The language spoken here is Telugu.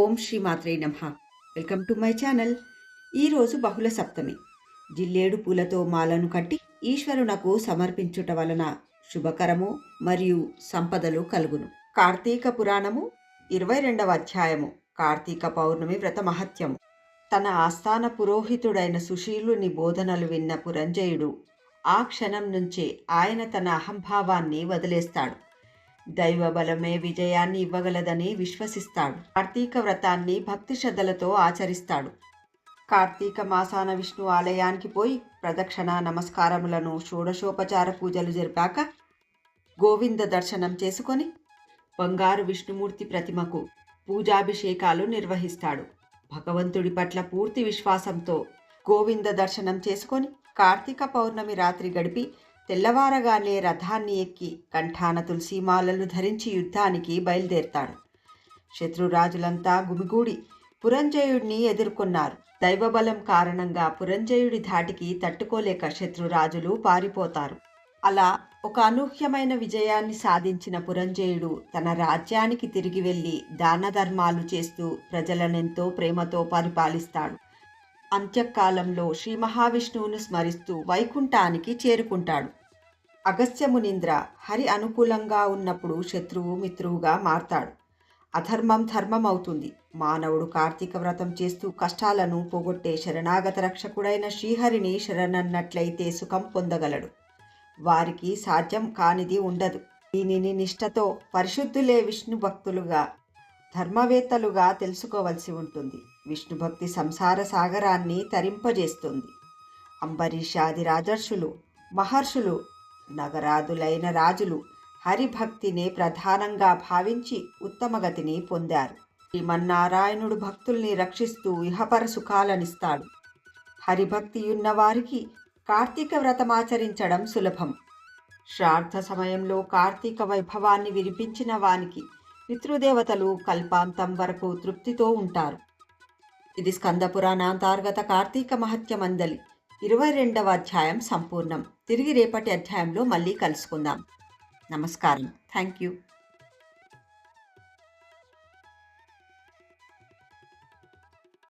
ఓం శ్రీ మాత్రే నమ. Welcome to my channel. ఈరోజు బహుళ సప్తమి. జిల్లేడు పూలతో మాలను కట్టి ఈశ్వరునకు సమర్పించుట వలన శుభకరము మరియు సంపదలు కలుగును. కార్తీక పురాణము ఇరవై రెండవ అధ్యాయము. కార్తీక పౌర్ణమి వ్రత మహత్యము. తన ఆస్థాన పురోహితుడైన సుశీలుని బోధనలు విన్న పురంజయుడు ఆ క్షణం నుంచే ఆయన తన అహంభావాన్ని వదిలేస్తాడు. దైవ బలమే విజయాన్ని ఇవ్వగలదని విశ్వసిస్తాడు. కార్తీక వ్రతాన్ని భక్తి శ్రద్ధలతో ఆచరిస్తాడు. కార్తీక మాసాన విష్ణు ఆలయానికి పోయి ప్రదక్షిణ నమస్కారములను షోడశోపచార పూజలు జరిపాక గోవింద దర్శనం చేసుకొని బంగారు విష్ణుమూర్తి ప్రతిమకు పూజాభిషేకాలు నిర్వహిస్తాడు. భగవంతుడి పట్ల పూర్తి విశ్వాసంతో గోవింద దర్శనం చేసుకొని కార్తీక పౌర్ణమి రాత్రి గడిపి తెల్లవారగానే రథాన్ని ఎక్కి కంఠాన తులసీమాలలు ధరించి యుద్ధానికి బయలుదేరతాడు. శత్రురాజులంతా గుమిగూడి పురంజయుడిని ఎదుర్కొన్నారు. దైవబలం కారణంగా పురంజయుడి ధాటికి తట్టుకోలేక శత్రురాజులు పారిపోతారు. అలా ఒక అనూహ్యమైన విజయాన్ని సాధించిన పురంజయుడు తన రాజ్యానికి తిరిగి వెళ్ళి దాన ధర్మాలు చేస్తూ ప్రజలనెంతో ప్రేమతో పరిపాలిస్తాడు. అంత్యకాలంలో శ్రీ మహావిష్ణువును స్మరిస్తూ వైకుంఠానికి చేరుకుంటాడు. అగస్త్యమునింద్ర హరి అనుకూలంగా ఉన్నప్పుడు శత్రువు మిత్రువుగా మారతాడు. అధర్మం ధర్మం అవుతుంది మానవుడు కార్తీక వ్రతం చేస్తూ కష్టాలను పోగొట్టే శరణాగత రక్షకుడైన శ్రీహరిని శరణన్నట్లయితే సుఖం పొందగలడు. వారికి సాధ్యం కానిది ఉండదు. దీనిని నిష్ఠతో పరిశుద్ధులే విష్ణు భక్తులుగా ధర్మవేత్తలుగా తెలుసుకోవలసి ఉంటుంది. విష్ణు భక్తి సంసార సాగరాన్ని తరింపజేస్తుంది. అంబరీషాది రాజర్షులు మహర్షులు నగరాదులైన రాజులు హరిభక్తిని ప్రధానంగా భావించి ఉత్తమగతిని పొందారు. శ్రీమన్నారాయణుడు భక్తుల్ని రక్షిస్తూ ఇహపర సుఖాలనిస్తాడు. హరిభక్తి ఉన్నవారికి కార్తీక వ్రతమాచరించడం సులభం. శ్రార్థ సమయంలో కార్తీక వైభవాన్ని వినిపించిన వానికి పితృదేవతలు కల్పాంతం వరకు తృప్తితో ఉంటారు. ఇది స్కందపురాణాంతర్గత కార్తీక మహత్య మందలి. ఇరవై రెండవ అధ్యాయం సంపూర్ణం. తిరిగి రేపటి అధ్యాయంలో మళ్ళీ కలుసుకుందాం. నమస్కారం. Thank you